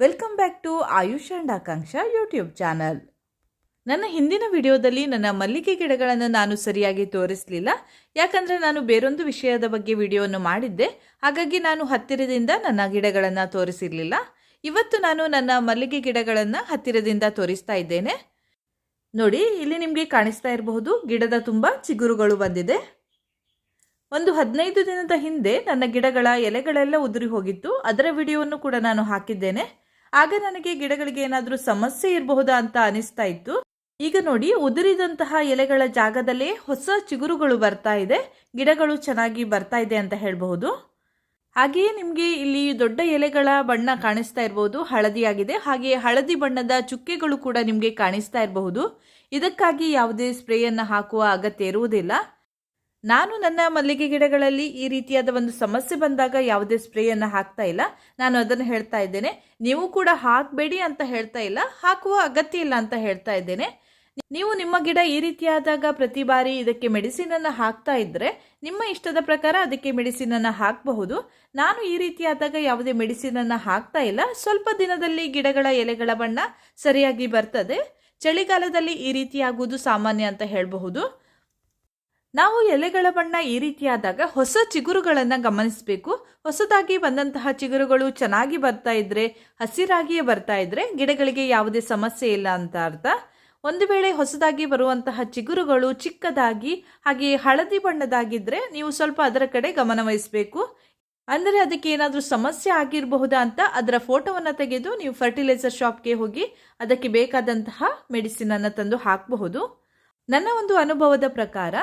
Welcome back to Ayush and Akanksha YouTube channel ನನ್ನ ಹಿಂದಿನ ವಿಡಿಯೋದಲ್ಲಿ ನನ್ನ ಮಲ್ಲಿಗೆ ಗಿಡಗಳನ್ನು ನಾನು ಸರಿಯಾಗಿ ತೋರಿಸಲಿಲ್ಲ. ಯಾಕಂದರೆ ನಾನು ಬೇರೊಂದು ವಿಷಯದ ಬಗ್ಗೆ ವಿಡಿಯೋವನ್ನು ಮಾಡಿದ್ದೆ. ಹಾಗಾಗಿ ನಾನು ಹತ್ತಿರದಿಂದ ನನ್ನ ಗಿಡಗಳನ್ನು ತೋರಿಸಿರಲಿಲ್ಲ. ಇವತ್ತು ನಾನು ನನ್ನ ಮಲ್ಲಿಗೆ ಗಿಡಗಳನ್ನು ಹತ್ತಿರದಿಂದ ತೋರಿಸ್ತಾ ಇದ್ದೇನೆ. ನೋಡಿ, ಇಲ್ಲಿ ನಿಮಗೆ ಕಾಣಿಸ್ತಾ ಇರಬಹುದು, ಗಿಡದ ತುಂಬ ಚಿಗುರುಗಳು ಬಂದಿದೆ. ಒಂದು ಹದಿನೈದು ದಿನದ ಹಿಂದೆ ನನ್ನ ಗಿಡಗಳ ಎಲೆಗಳೆಲ್ಲ ಉದುರಿ ಹೋಗಿತ್ತು. ಅದರ ವಿಡಿಯೋವನ್ನು ಕೂಡ ನಾನು ಹಾಕಿದ್ದೇನೆ. ಆಗ ನನಗೆ ಗಿಡಗಳಿಗೆ ಏನಾದರೂ ಸಮಸ್ಯೆ ಇರಬಹುದಾ ಅಂತ ಅನಿಸ್ತಾ ಇತ್ತು. ಈಗ ನೋಡಿ, ಉದುರಿದಂತಹ ಎಲೆಗಳ ಜಾಗದಲ್ಲೇ ಹೊಸ ಚಿಗುರುಗಳು ಬರ್ತಾ ಇದೆ. ಗಿಡಗಳು ಚೆನ್ನಾಗಿ ಬರ್ತಾ ಇದೆ ಅಂತ ಹೇಳಬಹುದು. ಹಾಗೆಯೇ ನಿಮಗೆ ಇಲ್ಲಿ ದೊಡ್ಡ ಎಲೆಗಳ ಬಣ್ಣ ಕಾಣಿಸ್ತಾ ಇರಬಹುದು ಹಳದಿಯಾಗಿದೆ. ಹಾಗೆ ಹಳದಿ ಬಣ್ಣದ ಚುಕ್ಕೆಗಳು ಕೂಡ ನಿಮಗೆ ಕಾಣಿಸ್ತಾ ಇರಬಹುದು. ಇದಕ್ಕಾಗಿ ಯಾವುದೇ ಸ್ಪ್ರೇಯನ್ನು ಹಾಕುವ ಅಗತ್ಯ ಇರುವುದಿಲ್ಲ. ನಾನು ನನ್ನ ಮಲ್ಲಿಗೆ ಗಿಡಗಳಲ್ಲಿ ಈ ರೀತಿಯಾದ ಒಂದು ಸಮಸ್ಯೆ ಬಂದಾಗ ಯಾವುದೇ ಸ್ಪ್ರೇಯನ್ನು ಹಾಕ್ತಾ ಇಲ್ಲ. ನಾನು ಅದನ್ನು ಹೇಳ್ತಾ ಇದ್ದೇನೆ. ನೀವು ಕೂಡ ಹಾಕಬೇಡಿ ಅಂತ ಹೇಳ್ತಾ ಇಲ್ಲ. ಹಾಕುವ ಅಗತ್ಯ ಇಲ್ಲ ಅಂತ ಹೇಳ್ತಾ ಇದ್ದೇನೆ. ನೀವು ನಿಮ್ಮ ಗಿಡ ಈ ರೀತಿಯಾದಾಗ ಪ್ರತಿ ಬಾರಿ ಇದಕ್ಕೆ ಮೆಡಿಸಿನನ್ನು ಹಾಕ್ತಾ ಇದ್ದರೆ ನಿಮ್ಮ ಇಷ್ಟದ ಪ್ರಕಾರ ಅದಕ್ಕೆ ಮೆಡಿಸಿನನ್ನು ಹಾಕಬಹುದು. ನಾನು ಈ ರೀತಿಯಾದಾಗ ಯಾವುದೇ ಮೆಡಿಸಿನನ್ನು ಹಾಕ್ತಾ ಇಲ್ಲ. ಸ್ವಲ್ಪ ದಿನದಲ್ಲಿ ಗಿಡಗಳ ಎಲೆಗಳ ಬಣ್ಣ ಸರಿಯಾಗಿ ಬರ್ತದೆ. ಚಳಿಗಾಲದಲ್ಲಿ ಈ ರೀತಿಯಾಗುವುದು ಸಾಮಾನ್ಯ ಅಂತ ಹೇಳಬಹುದು. ನಾವು ಎಲೆಗಳ ಬಣ್ಣ ಈ ರೀತಿಯಾದಾಗ ಹೊಸ ಚಿಗುರುಗಳನ್ನು ಗಮನಿಸಬೇಕು. ಹೊಸದಾಗಿ ಬಂದಂತಹ ಚಿಗುರುಗಳು ಚೆನ್ನಾಗಿ ಬರ್ತಾ ಇದ್ರೆ, ಹಸಿರಾಗಿಯೇ ಬರ್ತಾ ಇದ್ರೆ ಗಿಡಗಳಿಗೆ ಯಾವುದೇ ಸಮಸ್ಯೆ ಇಲ್ಲ ಅಂತ ಅರ್ಥ. ಒಂದು ವೇಳೆ ಹೊಸದಾಗಿ ಬರುವಂತಹ ಚಿಗುರುಗಳು ಚಿಕ್ಕದಾಗಿ ಹಾಗೆ ಹಳದಿ ಬಣ್ಣದಾಗಿದ್ರೆ ನೀವು ಸ್ವಲ್ಪ ಅದರ ಕಡೆ ಗಮನವಹಿಸಬೇಕು ಅಂದರೆ ಅದಕ್ಕೆ ಏನಾದರೂ ಸಮಸ್ಯೆ ಆಗಿರಬಹುದಾ ಅಂತ ಅದರ ಫೋಟೋವನ್ನು ತೆಗೆದು ನೀವು ಫರ್ಟಿಲೈಸರ್ ಶಾಪ್ಗೆ ಹೋಗಿ ಅದಕ್ಕೆ ಬೇಕಾದಂತಹ ಮೆಡಿಸಿನನ್ನು ತಂದು ಹಾಕಬಹುದು. ನನ್ನ ಒಂದು ಅನುಭವದ ಪ್ರಕಾರ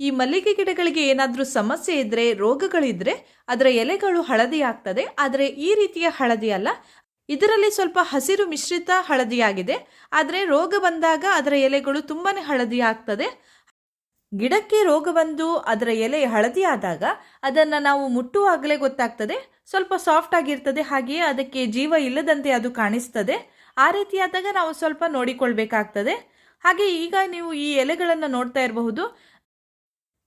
ಈ ಮಲ್ಲಿಗೆ ಗಿಡಗಳಿಗೆ ಏನಾದರೂ ಸಮಸ್ಯೆ ಇದ್ದರೆ ರೋಗಗಳಿದ್ದರೆ ಅದರ ಎಲೆಗಳು ಹಳದಿ ಆಗ್ತದೆ. ಆದರೆ ಈ ರೀತಿಯ ಹಳದಿ ಅಲ್ಲ. ಇದರಲ್ಲಿ ಸ್ವಲ್ಪ ಹಸಿರು ಮಿಶ್ರಿತ ಹಳದಿಯಾಗಿದೆ. ಆದರೆ ರೋಗ ಬಂದಾಗ ಅದರ ಎಲೆಗಳು ತುಂಬಾ ಹಳದಿ ಆಗ್ತದೆ. ಗಿಡಕ್ಕೆ ರೋಗ ಬಂದು ಅದರ ಎಲೆ ಹಳದಿ ಆದಾಗ ಅದನ್ನು ನಾವು ಮುಟ್ಟುವಾಗಲೇ ಗೊತ್ತಾಗ್ತದೆ. ಸ್ವಲ್ಪ ಸಾಫ್ಟ್ ಆಗಿರ್ತದೆ. ಹಾಗೆಯೇ ಅದಕ್ಕೆ ಜೀವ ಇಲ್ಲದಂತೆ ಅದು ಕಾಣಿಸ್ತದೆ. ಆ ರೀತಿಯಾದಾಗ ನಾವು ಸ್ವಲ್ಪ ನೋಡಿಕೊಳ್ಬೇಕಾಗ್ತದೆ. ಹಾಗೆ ಈಗ ನೀವು ಈ ಎಲೆಗಳನ್ನು ನೋಡ್ತಾ ಇರಬಹುದು.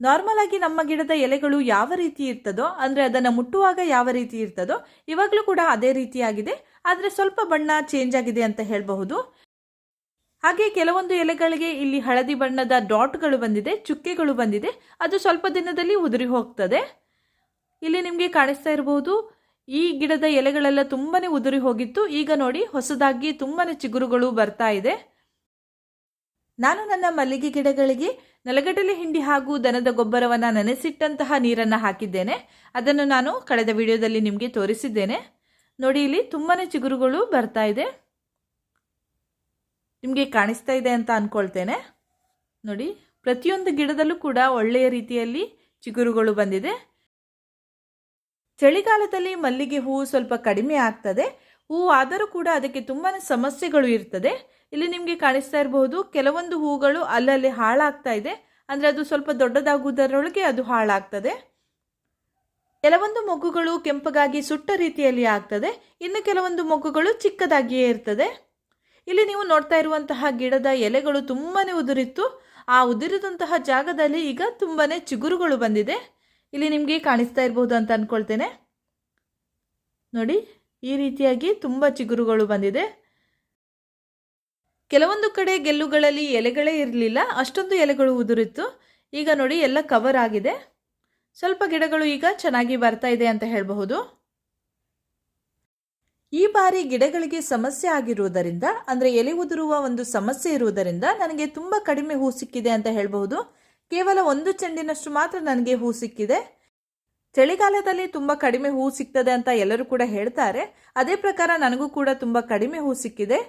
ನಾರ್ಮಲ್ ಆಗಿ ನಮ್ಮ ಗಿಡದ ಎಲೆಗಳು ಯಾವ ರೀತಿ ಇರ್ತದೋ, ಅಂದರೆ ಅದನ್ನು ಮುಟ್ಟುವಾಗ ಯಾವ ರೀತಿ ಇರ್ತದೋ, ಇವಾಗಲೂ ಕೂಡ ಅದೇ ರೀತಿಯಾಗಿದೆ ಆದರೆ ಸ್ವಲ್ಪ ಬಣ್ಣ ಚೇಂಜ್ ಆಗಿದೆ ಅಂತ ಹೇಳಬಹುದು. ಹಾಗೆ ಕೆಲವೊಂದು ಎಲೆಗಳಿಗೆ ಇಲ್ಲಿ ಹಳದಿ ಬಣ್ಣದ ಡಾಟ್ಗಳು ಬಂದಿದೆ, ಚುಕ್ಕೆಗಳು ಬಂದಿದೆ. ಅದು ಸ್ವಲ್ಪ ದಿನದಲ್ಲಿ ಉದುರಿ ಹೋಗ್ತದೆ. ಇಲ್ಲಿ ನಿಮಗೆ ಕಾಣಿಸ್ತಾ ಇರಬಹುದು ಈ ಗಿಡದ ಎಲೆಗಳೆಲ್ಲ ತುಂಬಾನೇ ಉದುರಿ ಹೋಗಿತ್ತು. ಈಗ ನೋಡಿ, ಹೊಸದಾಗಿ ತುಂಬಾನೇ ಚಿಗುರುಗಳು ಬರ್ತಾ ಇದೆ. ನಾನು ನನ್ನ ಮಲ್ಲಿಗೆ ಗಿಡಗಳಿಗೆ ನೆಲಗಡಲೆ ಹಿಂಡಿ ಹಾಗೂ ದನದ ಗೊಬ್ಬರವನ್ನು ನೆನೆಸಿಟ್ಟಂತಹ ನೀರನ್ನು ಹಾಕಿದ್ದೇನೆ. ಅದನ್ನು ನಾನು ಕಳೆದ ವಿಡಿಯೋದಲ್ಲಿ ನಿಮಗೆ ತೋರಿಸಿದ್ದೇನೆ. ನೋಡಿ, ಇಲ್ಲಿ ತುಂಬಾ ಚಿಗುರುಗಳು ಬರ್ತಾ ಇದೆ. ನಿಮಗೆ ಕಾಣಿಸ್ತಾ ಇದೆ ಅಂತ ಅಂದ್ಕೊಳ್ತೇನೆ ನೋಡಿ, ಪ್ರತಿಯೊಂದು ಗಿಡದಲ್ಲೂ ಕೂಡ ಒಳ್ಳೆಯ ರೀತಿಯಲ್ಲಿ ಚಿಗುರುಗಳು ಬಂದಿದೆ. ಚಳಿಗಾಲದಲ್ಲಿ ಮಲ್ಲಿಗೆ ಹೂವು ಸ್ವಲ್ಪ ಕಡಿಮೆ ಆಗ್ತದೆ. ಹೂವು ಆದರೂ ಕೂಡ ಅದಕ್ಕೆ ತುಂಬಾ ಸಮಸ್ಯೆಗಳು ಇರ್ತದೆ. ಇಲ್ಲಿ ನಿಮಗೆ ಕಾಣಿಸ್ತಾ ಇರಬಹುದು, ಕೆಲವೊಂದು ಹೂಗಳು ಅಲ್ಲಲ್ಲಿ ಹಾಳಾಗ್ತಾ ಇದೆ. ಅಂದರೆ ಅದು ಸ್ವಲ್ಪ ದೊಡ್ಡದಾಗುವುದರೊಳಗೆ ಅದು ಹಾಳಾಗ್ತದೆ. ಕೆಲವೊಂದು ಮೊಗ್ಗುಗಳು ಕೆಂಪಗಾಗಿ ಸುಟ್ಟ ರೀತಿಯಲ್ಲಿ ಆಗ್ತದೆ. ಇನ್ನು ಕೆಲವೊಂದು ಮೊಗ್ಗುಗಳು ಚಿಕ್ಕದಾಗಿಯೇ ಇರ್ತದೆ. ಇಲ್ಲಿ ನೀವು ನೋಡ್ತಾ ಇರುವಂತಹ ಗಿಡದ ಎಲೆಗಳು ತುಂಬಾ ಉದುರಿತ್ತು. ಆ ಉದುರಿದಂತಹ ಜಾಗದಲ್ಲಿ ಈಗ ತುಂಬಾ ಚಿಗುರುಗಳು ಬಂದಿದೆ. ಇಲ್ಲಿ ನಿಮಗೆ ಕಾಣಿಸ್ತಾ ಇರಬಹುದು ಅಂತ ಅಂದ್ಕೊಳ್ತೇನೆ ನೋಡಿ ಈ ರೀತಿಯಾಗಿ ತುಂಬ ಚಿಗುರುಗಳು ಬಂದಿದೆ. ಕೆಲವೊಂದು ಕಡೆ ಗೆಲ್ಲುಗಳಲ್ಲಿ ಎಲೆಗಳೇ ಇರಲಿಲ್ಲ, ಅಷ್ಟೊಂದು ಎಲೆಗಳು ಉದುರಿತ್ತು. ಈಗ ನೋಡಿ ಎಲ್ಲ ಕವರ್ ಆಗಿದೆ. ಸ್ವಲ್ಪ ಗಿಡಗಳು ಈಗ ಚೆನ್ನಾಗಿ ಬರ್ತಾ ಇದೆ ಅಂತ ಹೇಳಬಹುದು. ಈ ಬಾರಿ ಗಿಡಗಳಿಗೆ ಸಮಸ್ಯೆ ಆಗಿರುವುದರಿಂದ, ಅಂದರೆ ಎಲೆ ಉದುರುವ ಒಂದು ಸಮಸ್ಯೆ ಇರುವುದರಿಂದ ನನಗೆ ತುಂಬ ಕಡಿಮೆ ಹೂ ಸಿಕ್ಕಿದೆ ಅಂತ ಹೇಳಬಹುದು. ಕೇವಲ ಒಂದು ಚೆಂಡಿನಷ್ಟು ಮಾತ್ರ ನನಗೆ ಹೂ ಸಿಕ್ಕಿದೆ. ಚಳಿಗಾಲದಲ್ಲಿ ತುಂಬ ಕಡಿಮೆ ಹೂ ಸಿಗ್ತದೆ ಅಂತ ಎಲ್ಲರೂ ಕೂಡ ಹೇಳ್ತಾರೆ. ಅದೇ ಪ್ರಕಾರ ನನಗೂ ಕೂಡ ತುಂಬ ಕಡಿಮೆ ಹೂ ಸಿಕ್ಕಿದೆ.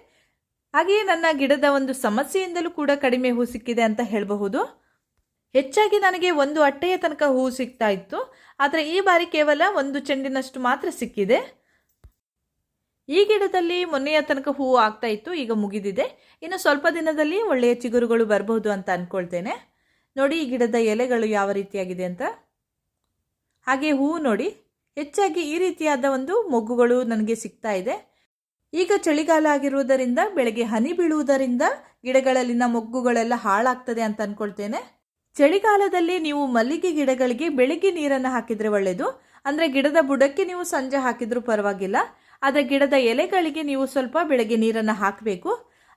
ಹಾಗೆಯೇ ನನ್ನ ಗಿಡದ ಒಂದು ಸಮಸ್ಯೆಯಿಂದಲೂ ಕೂಡ ಕಡಿಮೆ ಹೂ ಸಿಕ್ಕಿದೆ ಅಂತ ಹೇಳಬಹುದು. ಹೆಚ್ಚಾಗಿ ನನಗೆ ಒಂದು ಅಟ್ಟೆಯ ತನಕ ಹೂ ಸಿಗ್ತಾ ಇತ್ತು. ಆದರೆ ಈ ಬಾರಿ ಕೇವಲ ಒಂದು ಚೆಂಡಿನಷ್ಟು ಮಾತ್ರ ಸಿಕ್ಕಿದೆ. ಈ ಗಿಡದಲ್ಲಿ ಮೊನ್ನೆಯ ತನಕ ಹೂವು ಆಗ್ತಾ ಇತ್ತು. ಈಗ ಮುಗಿದಿದೆ. ಇನ್ನು ಸ್ವಲ್ಪ ದಿನದಲ್ಲಿ ಒಳ್ಳೆಯ ಚಿಗುರುಗಳು ಬರಬಹುದು ಅಂತ ಅಂದ್ಕೊಳ್ತೇನೆ ನೋಡಿ ಈ ಗಿಡದ ಎಲೆಗಳು ಯಾವ ರೀತಿಯಾಗಿದೆ ಅಂತ. ಹಾಗೆ ಹೂವು ನೋಡಿ, ಹೆಚ್ಚಾಗಿ ಈ ರೀತಿಯಾದ ಒಂದು ಮೊಗ್ಗುಗಳು ನನಗೆ ಸಿಗ್ತಾ ಇದೆ. ಈಗ ಚಳಿಗಾಲ ಆಗಿರುವುದರಿಂದ ಬೆಳಗ್ಗೆ ಹನಿ ಬೀಳುವುದರಿಂದ ಗಿಡಗಳಲ್ಲಿನ ಮೊಗ್ಗುಗಳೆಲ್ಲ ಹಾಳಾಗ್ತದೆ ಅಂತ ಅಂದ್ಕೊಳ್ತೇನೆ ಚಳಿಗಾಲದಲ್ಲಿ ನೀವು ಮಲ್ಲಿಗೆ ಗಿಡಗಳಿಗೆ ಬೆಳಿಗ್ಗೆ ನೀರನ್ನು ಹಾಕಿದರೆ ಒಳ್ಳೆಯದು ಅಂದರೆ ಗಿಡದ ಬುಡಕ್ಕೆ ನೀವು ಸಂಜೆ ಹಾಕಿದರೂ ಪರವಾಗಿಲ್ಲ. ಆದರೆ ಗಿಡದ ಎಲೆಗಳಿಗೆ ನೀವು ಸ್ವಲ್ಪ ಬೆಳಗ್ಗೆ ನೀರನ್ನು ಹಾಕಬೇಕು.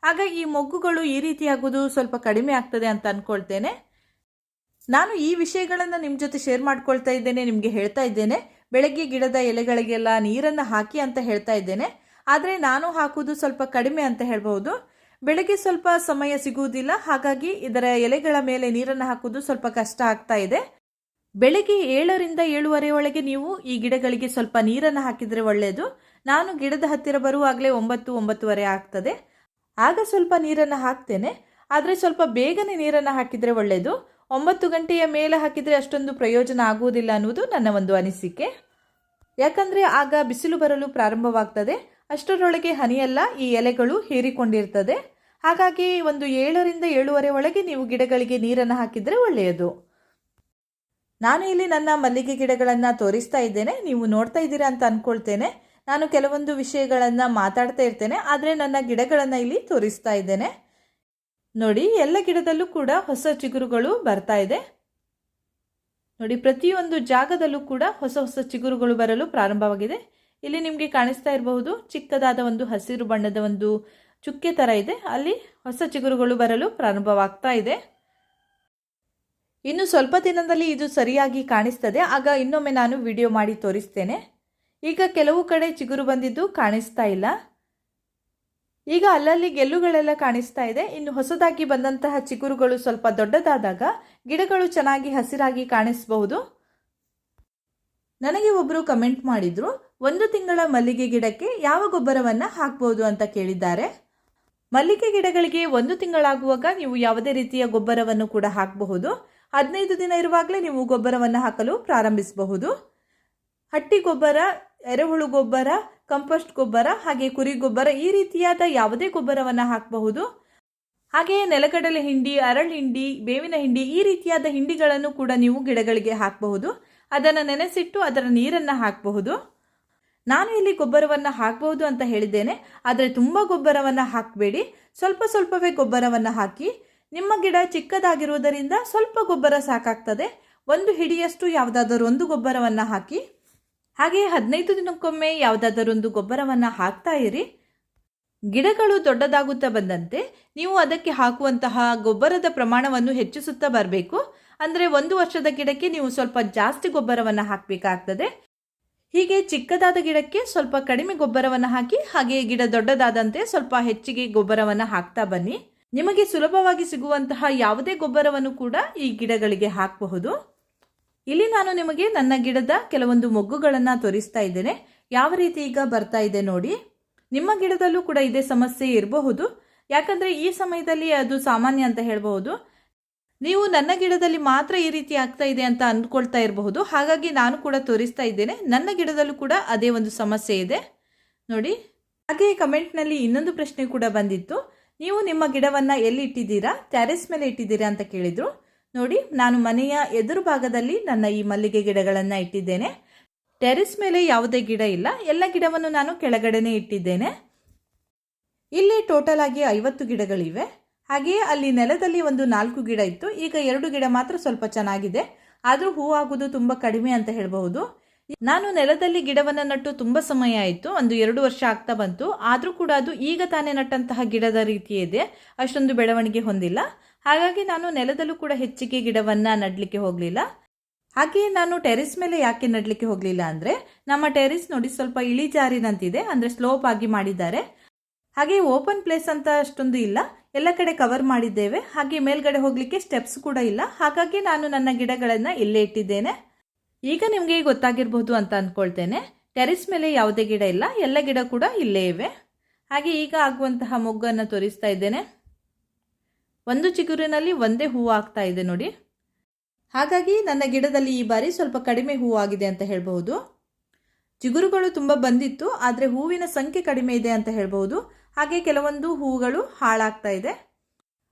ಆಗ ಈ ಮೊಗ್ಗುಗಳು ಈ ರೀತಿ ಆಗೋದು ಸ್ವಲ್ಪ ಕಡಿಮೆ ಆಗ್ತದೆ ಅಂತ ಅಂದ್ಕೊಳ್ತೇನೆ ನಾನು ಈ ವಿಷಯಗಳನ್ನು ನಿಮ್ಮ ಜೊತೆ ಶೇರ್ ಮಾಡ್ಕೊಳ್ತಾ ಇದ್ದೇನೆ, ನಿಮಗೆ ಹೇಳ್ತಾ ಇದ್ದೇನೆ. ಬೆಳಗ್ಗೆ ಗಿಡದ ಎಲೆಗಳಿಗೆಲ್ಲ ನೀರನ್ನು ಹಾಕಿ ಅಂತ ಹೇಳ್ತಾ ಇದ್ದೇನೆ. ಆದರೆ ನಾನು ಹಾಕುವುದು ಸ್ವಲ್ಪ ಕಡಿಮೆ ಅಂತ ಹೇಳ್ಬೋದು ಬೆಳಗ್ಗೆ ಸ್ವಲ್ಪ ಸಮಯ ಸಿಗುವುದಿಲ್ಲ, ಹಾಗಾಗಿ ಇದರ ಎಲೆಗಳ ಮೇಲೆ ನೀರನ್ನು ಹಾಕುವುದು ಸ್ವಲ್ಪ ಕಷ್ಟ ಆಗ್ತಾ ಇದೆ. ಬೆಳಗ್ಗೆ ಏಳರಿಂದ ಏಳುವರೆ ಒಳಗೆ ನೀವು ಈ ಗಿಡಗಳಿಗೆ ಸ್ವಲ್ಪ ನೀರನ್ನು ಹಾಕಿದರೆ ಒಳ್ಳೆಯದು ನಾನು ಗಿಡದ ಹತ್ತಿರ ಬರುವಾಗಲೇ ಒಂಬತ್ತು, ಒಂಬತ್ತುವರೆ ಆಗ್ತದೆ. ಆಗ ಸ್ವಲ್ಪ ನೀರನ್ನು ಹಾಕ್ತೇನೆ. ಆದರೆ ಸ್ವಲ್ಪ ಬೇಗನೆ ನೀರನ್ನು ಹಾಕಿದರೆ ಒಳ್ಳೆಯದು ಒಂಬತ್ತು ಗಂಟೆಯ ಮೇಲೆ ಹಾಕಿದರೆ ಅಷ್ಟೊಂದು ಪ್ರಯೋಜನ ಆಗುವುದಿಲ್ಲ ಅನ್ನುವುದು ನನ್ನ ಒಂದು ಅನಿಸಿಕೆ. ಯಾಕಂದರೆ ಆಗ ಬಿಸಿಲು ಬರಲು ಪ್ರಾರಂಭವಾಗ್ತದೆ. ಅಷ್ಟರೊಳಗೆ ಹನಿಯೆಲ್ಲ, ಈ ಎಲೆಗಳು ಹೀರಿಕೊಂಡಿರ್ತದೆ. ಹಾಗಾಗಿ ಒಂದು ಏಳರಿಂದ ಏಳುವರೆ ಒಳಗೆ ನೀವು ಗಿಡಗಳಿಗೆ ನೀರನ್ನು ಹಾಕಿದರೆ ಒಳ್ಳೆಯದು. ನಾನು ಇಲ್ಲಿ ನನ್ನ ಮಲ್ಲಿಗೆ ಗಿಡಗಳನ್ನು ತೋರಿಸ್ತಾ ಇದ್ದೇನೆ. ನೀವು ನೋಡ್ತಾ ಇದ್ದೀರಾ ಅಂತ ಅಂದ್ಕೊಳ್ತೇನೆ ನಾನು ಕೆಲವೊಂದು ವಿಷಯಗಳನ್ನು ಮಾತಾಡ್ತಾ ಇರ್ತೇನೆ. ಆದರೆ ನನ್ನ ಗಿಡಗಳನ್ನು ಇಲ್ಲಿ ತೋರಿಸ್ತಾ ಇದ್ದೇನೆ. ನೋಡಿ, ಎಲ್ಲ ಗಿಡದಲ್ಲೂ ಕೂಡ ಹೊಸ ಚಿಗುರುಗಳು ಬರ್ತಾ ಇದೆ. ನೋಡಿ, ಪ್ರತಿಯೊಂದು ಜಾಗದಲ್ಲೂ ಕೂಡ ಹೊಸ ಹೊಸ ಚಿಗುರುಗಳು ಬರಲು ಪ್ರಾರಂಭವಾಗಿದೆ. ಇಲ್ಲಿ ನಿಮಗೆ ಕಾಣಿಸ್ತಾ ಇರಬಹುದು, ಚಿಕ್ಕದಾದ ಒಂದು ಹಸಿರು ಬಣ್ಣದ ಒಂದು ಚುಕ್ಕೆ ಥರ ಇದೆ. ಅಲ್ಲಿ ಹೊಸ ಚಿಗುರುಗಳು ಬರಲು ಪ್ರಾರಂಭವಾಗ್ತಾ ಇದೆ. ಇನ್ನು ಸ್ವಲ್ಪ ದಿನದಲ್ಲಿ ಇದು ಸರಿಯಾಗಿ ಕಾಣಿಸ್ತದೆ. ಆಗ ಇನ್ನೊಮ್ಮೆ ನಾನು ವಿಡಿಯೋ ಮಾಡಿ ತೋರಿಸ್ತೇನೆ. ಈಗ ಕೆಲವು ಕಡೆ ಚಿಗುರು ಬಂದಿದ್ದು ಕಾಣಿಸ್ತಾ ಇಲ್ಲ. ಈಗ ಅಲ್ಲಲ್ಲಿ ಗೆಲ್ಲುಗಳೆಲ್ಲ ಕಾಣಿಸ್ತಾ ಇದೆ. ಇನ್ನು ಹೊಸದಾಗಿ ಬಂದಂತಹ ಚಿಗುರುಗಳು ಸ್ವಲ್ಪ ದೊಡ್ಡದಾದಾಗ ಗಿಡಗಳು ಚೆನ್ನಾಗಿ ಹಸಿರಾಗಿ ಕಾಣಿಸಬಹುದು. ನನಗೆ ಒಬ್ಬರು ಕಮೆಂಟ್ ಮಾಡಿದ್ರು, ಒಂದು ತಿಂಗಳ ಮಲ್ಲಿಗೆ ಗಿಡಕ್ಕೆ ಯಾವ ಗೊಬ್ಬರವನ್ನು ಹಾಕಬಹುದು ಅಂತ ಕೇಳಿದ್ದಾರೆ. ಮಲ್ಲಿಗೆ ಗಿಡಗಳಿಗೆ ಒಂದು ತಿಂಗಳಾಗುವಾಗ ನೀವು ಯಾವುದೇ ರೀತಿಯ ಗೊಬ್ಬರವನ್ನು ಕೂಡ ಹಾಕಬಹುದು. ಹದಿನೈದು ದಿನ ಇರುವಾಗಲೇ ನೀವು ಗೊಬ್ಬರವನ್ನು ಹಾಕಲು ಪ್ರಾರಂಭಿಸಬಹುದು. ಹಟ್ಟಿ ಗೊಬ್ಬರ, ಎರೆಹುಳು ಗೊಬ್ಬರ ಕಂಪೋಸ್ಟ್ ಗೊಬ್ಬರ ಹಾಗೆ ಕುರಿ ಗೊಬ್ಬರ ಈ ರೀತಿಯಾದ ಯಾವುದೇ ಗೊಬ್ಬರವನ್ನು ಹಾಕಬಹುದು. ಹಾಗೆಯೇ ನೆಲಗಡಲೆ ಹಿಂಡಿ, ಅರಳು ಹಿಂಡಿ, ಬೇವಿನ ಹಿಂಡಿ ಈ ರೀತಿಯಾದ ಹಿಂಡಿಗಳನ್ನು ಕೂಡ ನೀವು ಗಿಡಗಳಿಗೆ ಹಾಕಬಹುದು. ಅದನ್ನು ನೆನೆಸಿಟ್ಟು ಅದರ ನೀರನ್ನು ಹಾಕಬಹುದು. ನಾನು ಇಲ್ಲಿ ಗೊಬ್ಬರವನ್ನು ಹಾಕಬಹುದು ಅಂತ ಹೇಳಿದ್ದೇನೆ. ಆದರೆ ತುಂಬ ಗೊಬ್ಬರವನ್ನು ಹಾಕಬೇಡಿ. ಸ್ವಲ್ಪ ಸ್ವಲ್ಪವೇ ಗೊಬ್ಬರವನ್ನು ಹಾಕಿ. ನಿಮ್ಮ ಗಿಡ ಚಿಕ್ಕದಾಗಿರುವುದರಿಂದ ಸ್ವಲ್ಪ ಗೊಬ್ಬರ ಸಾಕಾಗ್ತದೆ. ಒಂದು ಹಿಡಿಯಷ್ಟು ಯಾವುದಾದರೂ ಒಂದು ಗೊಬ್ಬರವನ್ನು ಹಾಕಿ. ಹಾಗೆಯೇ ಹದಿನೈದು ದಿನಕ್ಕೊಮ್ಮೆ ಯಾವುದಾದರೊಂದು ಗೊಬ್ಬರವನ್ನು ಹಾಕ್ತಾ ಇರಿ. ಗಿಡಗಳು ದೊಡ್ಡದಾಗುತ್ತಾ ಬಂದಂತೆ ನೀವು ಅದಕ್ಕೆ ಹಾಕುವಂತಹ ಗೊಬ್ಬರದ ಪ್ರಮಾಣವನ್ನು ಹೆಚ್ಚಿಸುತ್ತಾ ಬರಬೇಕು. ಅಂದರೆ ಒಂದು ವರ್ಷದ ಗಿಡಕ್ಕೆ ನೀವು ಸ್ವಲ್ಪ ಜಾಸ್ತಿ ಗೊಬ್ಬರವನ್ನು ಹಾಕಬೇಕಾಗ್ತದೆ. ಹೀಗೆ ಚಿಕ್ಕದಾದ ಗಿಡಕ್ಕೆ ಸ್ವಲ್ಪ ಕಡಿಮೆ ಗೊಬ್ಬರವನ್ನು ಹಾಕಿ, ಹಾಗೆ ಗಿಡ ದೊಡ್ಡದಾದಂತೆ ಸ್ವಲ್ಪ ಹೆಚ್ಚಿಗೆ ಗೊಬ್ಬರವನ್ನು ಹಾಕ್ತಾ ಬನ್ನಿ. ನಿಮಗೆ ಸುಲಭವಾಗಿ ಸಿಗುವಂತಹ ಯಾವುದೇ ಗೊಬ್ಬರವನ್ನು ಕೂಡ ಈ ಗಿಡಗಳಿಗೆ ಹಾಕಬಹುದು. ಇಲ್ಲಿ ನಾನು ನಿಮಗೆ ನನ್ನ ಗಿಡದ ಕೆಲವೊಂದು ಮೊಗ್ಗುಗಳನ್ನು ತೋರಿಸ್ತಾ ಇದ್ದೇನೆ. ಯಾವ ರೀತಿ ಈಗ ಬರ್ತಾ ಇದೆ ನೋಡಿ. ನಿಮ್ಮ ಗಿಡದಲ್ಲೂ ಕೂಡ ಇದೇ ಸಮಸ್ಯೆ ಇರಬಹುದು. ಯಾಕಂದರೆ ಈ ಸಮಯದಲ್ಲಿ ಅದು ಸಾಮಾನ್ಯ ಅಂತ ಹೇಳಬಹುದು. ನೀವು ನನ್ನ ಗಿಡದಲ್ಲಿ ಮಾತ್ರ ಈ ರೀತಿ ಆಗ್ತಾ ಇದೆ ಅಂತ ಅಂದ್ಕೊಳ್ತಾ ಇರಬಹುದು. ಹಾಗಾಗಿ ನಾನು ಕೂಡ ತೋರಿಸ್ತಾ ಇದ್ದೇನೆ. ನನ್ನ ಗಿಡದಲ್ಲೂ ಕೂಡ ಅದೇ ಒಂದು ಸಮಸ್ಯೆ ಇದೆ. ನೋಡಿ. ಹಾಗೆ ಕಮೆಂಟ್ನಲ್ಲಿ ಇನ್ನೊಂದು ಪ್ರಶ್ನೆ ಕೂಡ ಬಂದಿತ್ತು. ನೀವು ನಿಮ್ಮ ಗಿಡವನ್ನು ಎಲ್ಲಿ ಇಟ್ಟಿದ್ದೀರಾ? ಟ್ಯಾರೆಸ್ ಮೇಲೆ ಇಟ್ಟಿದ್ದೀರಾ ಅಂತ ಕೇಳಿದರು. ನೋಡಿ, ನಾನು ಮನೆಯ ಎದುರು ಭಾಗದಲ್ಲಿ ನನ್ನ ಈ ಮಲ್ಲಿಗೆ ಗಿಡಗಳನ್ನು ಇಟ್ಟಿದ್ದೇನೆ. ಟೆರೆಸ್ ಮೇಲೆ ಯಾವುದೇ ಗಿಡ ಇಲ್ಲ. ಎಲ್ಲ ಗಿಡವನ್ನು ನಾನು ಕೆಳಗಡೆನೇ ಇಟ್ಟಿದ್ದೇನೆ. ಇಲ್ಲಿ ಟೋಟಲ್ ಆಗಿ ಐವತ್ತು ಗಿಡಗಳಿವೆ. ಹಾಗೆಯೇ ಅಲ್ಲಿ ನೆಲದಲ್ಲಿ ಒಂದು ನಾಲ್ಕು ಗಿಡ ಇತ್ತು. ಈಗ ಎರಡು ಗಿಡ ಮಾತ್ರ ಸ್ವಲ್ಪ ಚೆನ್ನಾಗಿದೆ. ಆದರೂ ಹೂ ಆಗೋದು ತುಂಬ ಕಡಿಮೆ ಅಂತ ಹೇಳಬಹುದು. ನಾನು ನೆಲದಲ್ಲಿ ಗಿಡವನ್ನು ನಟ್ಟು ತುಂಬ ಸಮಯ ಆಯಿತು. ಒಂದು ಎರಡು ವರ್ಷ ಆಗ್ತಾ ಬಂತು. ಆದರೂ ಕೂಡ ಅದು ಈಗ ತಾನೇ ನಟ್ಟಂತಹ ಗಿಡದ ರೀತಿ ಇದೆ. ಅಷ್ಟೊಂದು ಬೆಳವಣಿಗೆ ಹೊಂದಿಲ್ಲ. ಹಾಗಾಗಿ ನಾನು ನೆಲದಲ್ಲೂ ಕೂಡ ಹೆಚ್ಚಿಗೆ ಗಿಡವನ್ನು ನಡಲಿಕ್ಕೆ ಹೋಗಲಿಲ್ಲ. ಹಾಗೆಯೇ ನಾನು ಟೆರಿಸ್ ಮೇಲೆ ಯಾಕೆ ನಡಲಿಕ್ಕೆ ಹೋಗಲಿಲ್ಲ ಅಂದರೆ, ನಮ್ಮ ಟೆರಿಸ್ ನೋಡಿ ಸ್ವಲ್ಪ ಇಳಿಜಾರಿನಂತಿದೆ ಅಂದರೆ ಸ್ಲೋಪ್ ಆಗಿ ಮಾಡಿದ್ದಾರೆ. ಹಾಗೆ ಓಪನ್ ಪ್ಲೇಸ್ ಅಂತ ಅಷ್ಟೊಂದು ಇಲ್ಲ, ಎಲ್ಲ ಕಡೆ ಕವರ್ ಮಾಡಿದ್ದೇವೆ. ಹಾಗೆ ಮೇಲ್ಗಡೆ ಹೋಗಲಿಕ್ಕೆ ಸ್ಟೆಪ್ಸ್ ಕೂಡ ಇಲ್ಲ. ಹಾಗಾಗಿ ನಾನು ನನ್ನ ಗಿಡಗಳನ್ನು ಇಲ್ಲೇ ಇಟ್ಟಿದ್ದೇನೆ. ಈಗ ನಿಮಗೆ ಗೊತ್ತಾಗಿರಬಹುದು ಅಂತ ಅಂದ್ಕೊಳ್ತೇನೆ ಟೆರಿಸ್ ಮೇಲೆ ಯಾವುದೇ ಗಿಡ ಇಲ್ಲ, ಎಲ್ಲ ಗಿಡ ಕೂಡ ಇಲ್ಲೇ ಇವೆ. ಹಾಗೆ ಈಗ ಆಗುವಂತಹ ಮೊಗ್ಗನ್ನು ತೋರಿಸ್ತಾ ಇದ್ದೇನೆ. ಒಂದು ಚಿಗುರಿನಲ್ಲಿ ಒಂದೇ ಹೂವು ಆಗ್ತಾ ಇದೆ ನೋಡಿ. ಹಾಗಾಗಿ ನನ್ನ ಗಿಡದಲ್ಲಿ ಈ ಬಾರಿ ಸ್ವಲ್ಪ ಕಡಿಮೆ ಹೂವು ಆಗಿದೆ ಅಂತ ಹೇಳಬಹುದು. ಚಿಗುರುಗಳು ತುಂಬ ಬಂದಿತ್ತು, ಆದರೆ ಹೂವಿನ ಸಂಖ್ಯೆ ಕಡಿಮೆ ಇದೆ ಅಂತ ಹೇಳಬಹುದು. ಹಾಗೆ ಕೆಲವೊಂದು ಹೂವುಗಳು ಹಾಳಾಗ್ತಾ ಇದೆ.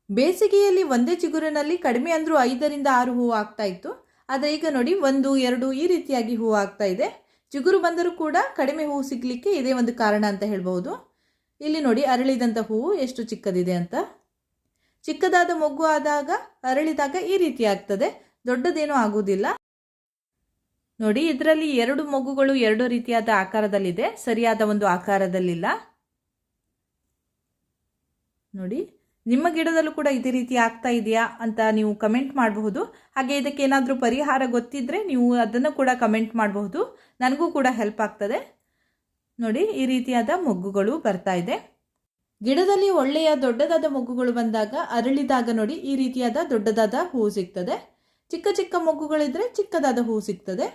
ಬೇಸಿಗೆಯಲ್ಲಿ ಒಂದೇ ಚಿಗುರಿನಲ್ಲಿ ಕಡಿಮೆ ಅಂದರೂ ಐದರಿಂದ ಆರು ಹೂವು ಆಗ್ತಾ ಇತ್ತು. ಆದರೆ ಈಗ ನೋಡಿ, ಒಂದು, ಎರಡು ಈ ರೀತಿಯಾಗಿ ಹೂವು ಆಗ್ತಾ ಇದೆ. ಚಿಗುರು ಬಂದರೂ ಕೂಡ ಕಡಿಮೆ ಹೂವು ಸಿಗಲಿಕ್ಕೆ ಇದೇ ಒಂದು ಕಾರಣ ಅಂತ ಹೇಳ್ಬೋದು ಇಲ್ಲಿ ನೋಡಿ ಅರಳಿದಂಥ ಹೂವು ಎಷ್ಟು ಚಿಕ್ಕದಿದೆ ಅಂತ. ಚಿಕ್ಕದಾದ ಮೊಗ್ಗು ಆದಾಗ ಅರಳಿದಾಗ ಈ ರೀತಿ ಆಗ್ತದೆ. ದೊಡ್ಡದೇನೂ ಆಗುವುದಿಲ್ಲ. ನೋಡಿ, ಇದರಲ್ಲಿ ಎರಡು ಮೊಗ್ಗುಗಳು ಎರಡು ರೀತಿಯಾದ ಆಕಾರದಲ್ಲಿದೆ. ಸರಿಯಾದ ಒಂದು ಆಕಾರದಲ್ಲಿಲ್ಲ. ನೋಡಿ, ನಿಮ್ಮ ಗಿಡದಲ್ಲೂ ಕೂಡ ಇದೇ ರೀತಿ ಆಗ್ತಾ ಇದೆಯಾ ಅಂತ ನೀವು ಕಮೆಂಟ್ ಮಾಡಬಹುದು. ಹಾಗೆ ಇದಕ್ಕೆ ಏನಾದರೂ ಪರಿಹಾರ ಗೊತ್ತಿದ್ದರೆ ನೀವು ಅದನ್ನು ಕೂಡ ಕಮೆಂಟ್ ಮಾಡಬಹುದು. ನನಗೂ ಕೂಡ ಹೆಲ್ಪ್ ಆಗ್ತದೆ. ನೋಡಿ, ಈ ರೀತಿಯಾದ ಮೊಗ್ಗುಗಳು ಬರ್ತಾ ಇದೆ. ಗಿಡದಲ್ಲಿ ಒಳ್ಳೆಯ ದೊಡ್ಡದಾದ ಮೊಗ್ಗುಗಳು ಬಂದಾಗ ಅರಳಿದಾಗ ನೋಡಿ ಈ ರೀತಿಯಾದ ದೊಡ್ಡದಾದ ಹೂವು ಸಿಗ್ತದೆ. ಚಿಕ್ಕ ಚಿಕ್ಕ ಮೊಗ್ಗುಗಳಿದ್ರೆ ಚಿಕ್ಕದಾದ ಹೂವು ಸಿಗ್ತದೆ.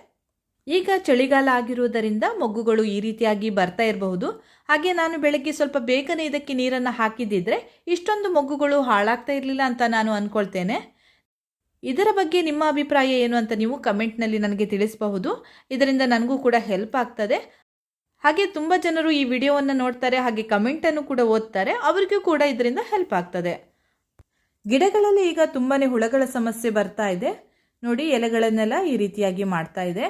ಈಗ ಚಳಿಗಾಲ ಆಗಿರುವುದರಿಂದ ಮೊಗ್ಗುಗಳು ಈ ರೀತಿಯಾಗಿ ಬರ್ತಾ ಇರಬಹುದು. ಹಾಗೆ ನಾನು ಬೆಳಗ್ಗೆ ಸ್ವಲ್ಪ ಬೇಗನೆ ಇದಕ್ಕೆ ನೀರನ್ನು ಹಾಕಿದ್ದಿದ್ರೆ ಇಷ್ಟೊಂದು ಮೊಗ್ಗುಗಳು ಹಾಳಾಗ್ತಾ ಇರಲಿಲ್ಲ ಅಂತ ನಾನು ಅಂದ್ಕೊಳ್ತೇನೆ ಇದರ ಬಗ್ಗೆ ನಿಮ್ಮ ಅಭಿಪ್ರಾಯ ಏನು ಅಂತ ನೀವು ಕಮೆಂಟ್ನಲ್ಲಿ ನನಗೆ ತಿಳಿಸಬಹುದು. ಇದರಿಂದ ನನಗೂ ಕೂಡ ಹೆಲ್ಪ್ ಆಗ್ತದೆ. ಹಾಗೆ ತುಂಬ ಜನರು ಈ ವಿಡಿಯೋವನ್ನು ನೋಡ್ತಾರೆ, ಹಾಗೆ ಕಮೆಂಟನ್ನು ಕೂಡ ಓದ್ತಾರೆ, ಅವರಿಗೂ ಕೂಡ ಇದರಿಂದ ಹೆಲ್ಪ್ ಆಗ್ತದೆ. ಗಿಡಗಳಲ್ಲಿ ಈಗ ತುಂಬಾ ಹುಳಗಳ ಸಮಸ್ಯೆ ಬರ್ತಾ ಇದೆ. ನೋಡಿ, ಎಲೆಗಳನ್ನೆಲ್ಲ ಈ ರೀತಿಯಾಗಿ ಮಾಡ್ತಾ ಇದೆ.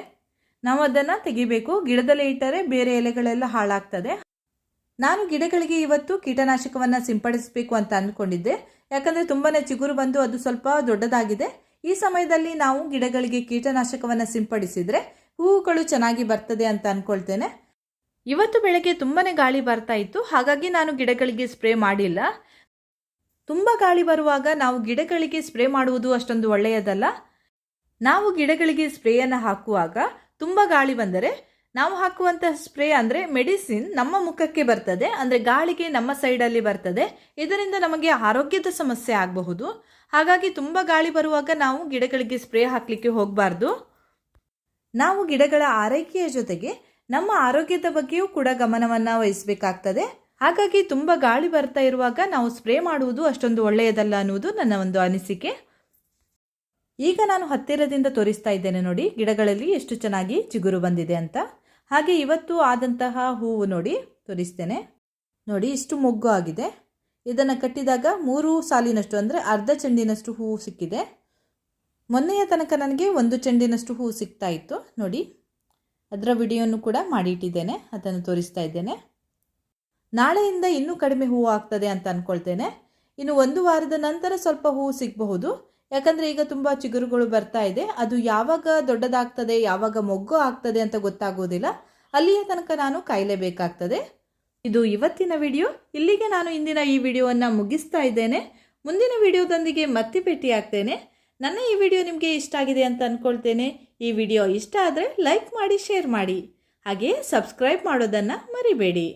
ನಾವು ಅದನ್ನು ತೆಗಿಬೇಕು. ಗಿಡದಲ್ಲಿ ಇಟ್ಟರೆ ಬೇರೆ ಎಲೆಗಳೆಲ್ಲ ಹಾಳಾಗ್ತದೆ. ನಾನು ಗಿಡಗಳಿಗೆ ಇವತ್ತು ಕೀಟನಾಶಕವನ್ನು ಸಿಂಪಡಿಸಬೇಕು ಅಂತ ಅಂದ್ಕೊಂಡಿದ್ದೆ ಯಾಕಂದರೆ ತುಂಬಾ ಚಿಗುರು ಬಂದು ಅದು ಸ್ವಲ್ಪ ದೊಡ್ಡದಾಗಿದೆ. ಈ ಸಮಯದಲ್ಲಿ ನಾವು ಗಿಡಗಳಿಗೆ ಕೀಟನಾಶಕವನ್ನು ಸಿಂಪಡಿಸಿದರೆ ಹೂವುಗಳು ಚೆನ್ನಾಗಿ ಬರ್ತದೆ ಅಂತ ಅಂದ್ಕೊಳ್ತೇನೆ ಇವತ್ತು ಬೆಳಗ್ಗೆ ತುಂಬಾ ಗಾಳಿ ಬರ್ತಾ ಇತ್ತು. ಹಾಗಾಗಿ ನಾನು ಗಿಡಗಳಿಗೆ ಸ್ಪ್ರೇ ಮಾಡಿಲ್ಲ. ತುಂಬ ಗಾಳಿ ಬರುವಾಗ ನಾವು ಗಿಡಗಳಿಗೆ ಸ್ಪ್ರೇ ಮಾಡುವುದು ಅಷ್ಟೊಂದು ಒಳ್ಳೆಯದಲ್ಲ. ನಾವು ಗಿಡಗಳಿಗೆ ಸ್ಪ್ರೇಯನ್ನು ಹಾಕುವಾಗ ತುಂಬ ಗಾಳಿ ಬಂದರೆ ನಾವು ಹಾಕುವಂತಹ ಸ್ಪ್ರೇ ಅಂದರೆ ಮೆಡಿಸಿನ್ ನಮ್ಮ ಮುಖಕ್ಕೆ ಬರ್ತದೆ. ಅಂದರೆ ಗಾಳಿಗೆ ನಮ್ಮ ಸೈಡಲ್ಲಿ ಬರ್ತದೆ. ಇದರಿಂದ ನಮಗೆ ಆರೋಗ್ಯದ ಸಮಸ್ಯೆ ಆಗಬಹುದು. ಹಾಗಾಗಿ ತುಂಬ ಗಾಳಿ ಬರುವಾಗ ನಾವು ಗಿಡಗಳಿಗೆ ಸ್ಪ್ರೇ ಹಾಕಲಿಕ್ಕೆ ಹೋಗಬಾರ್ದು. ನಾವು ಗಿಡಗಳ ಆರೈಕೆಯ ಜೊತೆಗೆ ನಮ್ಮ ಆರೋಗ್ಯದ ಬಗ್ಗೆಯೂ ಕೂಡ ಗಮನವನ್ನು ವಹಿಸಬೇಕಾಗ್ತದೆ. ಹಾಗಾಗಿ ತುಂಬ ಗಾಳಿ ಬರ್ತಾ ಇರುವಾಗ ನಾವು ಸ್ಪ್ರೇ ಮಾಡುವುದು ಅಷ್ಟೊಂದು ಒಳ್ಳೆಯದಲ್ಲ ಅನ್ನುವುದು ನನ್ನ ಒಂದು ಅನಿಸಿಕೆ. ಈಗ ನಾನು ಹತ್ತಿರದಿಂದ ತೋರಿಸ್ತಾ ಇದ್ದೇನೆ ನೋಡಿ, ಗಿಡಗಳಲ್ಲಿ ಎಷ್ಟು ಚೆನ್ನಾಗಿ ಚಿಗುರು ಬಂದಿದೆ ಅಂತ. ಹಾಗೆ ಇವತ್ತು ಆದಂತಹ ಹೂವು ನೋಡಿ, ತೋರಿಸ್ತೇನೆ. ನೋಡಿ, ಇಷ್ಟು ಮೊಗ್ಗು ಆಗಿದೆ. ಇದನ್ನು ಕಟ್ಟಿದಾಗ ಮೂರು ಸಾಲಿನಷ್ಟು ಅಂದರೆ ಅರ್ಧ ಚೆಂಡಿನಷ್ಟು ಹೂವು ಸಿಕ್ಕಿದೆ. ಮೊನ್ನೆಯ ತನಕ ನನಗೆ ಒಂದು ಚೆಂಡಿನಷ್ಟು ಹೂವು ಸಿಗ್ತಾ ಇತ್ತು. ನೋಡಿ ಅದರ ವಿಡಿಯೋನು ಕೂಡ ಮಾಡಿಟ್ಟಿದ್ದೇನೆ, ಅದನ್ನು ತೋರಿಸ್ತಾ ಇದ್ದೇನೆ. ನಾಳೆಯಿಂದ ಇನ್ನೂ ಕಡಿಮೆ ಹೂವು ಆಗ್ತದೆ ಅಂತ ಅಂದ್ಕೊಳ್ತೇನೆ ಇನ್ನು ಒಂದು ವಾರದ ನಂತರ ಸ್ವಲ್ಪ ಹೂವು ಸಿಗಬಹುದು. ಯಾಕಂದರೆ ಈಗ ತುಂಬ ಚಿಗುರುಗಳು ಬರ್ತಾ ಇದೆ. ಅದು ಯಾವಾಗ ದೊಡ್ಡದಾಗ್ತದೆ, ಯಾವಾಗ ಮೊಗ್ಗು ಆಗ್ತದೆ ಅಂತ ಗೊತ್ತಾಗೋದಿಲ್ಲ. ಅಲ್ಲಿಯ ತನಕ ನಾನು ಕಾಯಲೇಬೇಕಾಗ್ತದೆ. ಇದು ಇವತ್ತಿನ ವಿಡಿಯೋ. ಇಲ್ಲಿಗೆ ನಾನು ಇಂದಿನ ಈ ವಿಡಿಯೋವನ್ನು ಮುಗಿಸ್ತಾ ಇದ್ದೇನೆ. ಮುಂದಿನ ವಿಡಿಯೋದೊಂದಿಗೆ ಮತ್ತೆ ಭೇಟಿಯಾಗ್ತೇನೆ. ನನ್ನ ಈ ವಿಡಿಯೋ ನಿಮಗೆ ಇಷ್ಟ ಆಗಿದೆ ಅಂತ ಅಂದ್ಕೊಳ್ತೇನೆ ಈ ವಿಡಿಯೋ ಇಷ್ಟ ಆದರೆ ಲೈಕ್ ಮಾಡಿ, ಶೇರ್ ಮಾಡಿ. ಹಾಗೆಯೇ ಸಬ್ಸ್ಕ್ರೈಬ್ ಮಾಡೋದನ್ನು ಮರಿಬೇಡಿ.